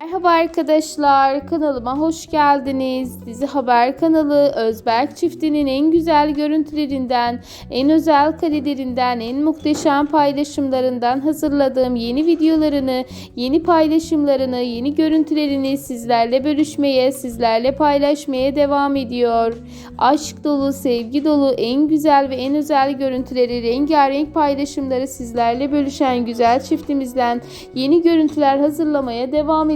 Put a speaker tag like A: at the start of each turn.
A: Merhaba arkadaşlar, kanalıma hoş geldiniz. Dizi Haber kanalı Özberk çiftinin en güzel görüntülerinden, en özel karelerinden, en muhteşem paylaşımlarından hazırladığım yeni videolarını, yeni paylaşımlarını, yeni görüntülerini sizlerle bölüşmeye, sizlerle paylaşmaya devam ediyor. Aşk dolu, sevgi dolu, en güzel ve en özel görüntüleri, rengarenk paylaşımları sizlerle bölüşen güzel çiftimizden yeni görüntüler hazırlamaya devam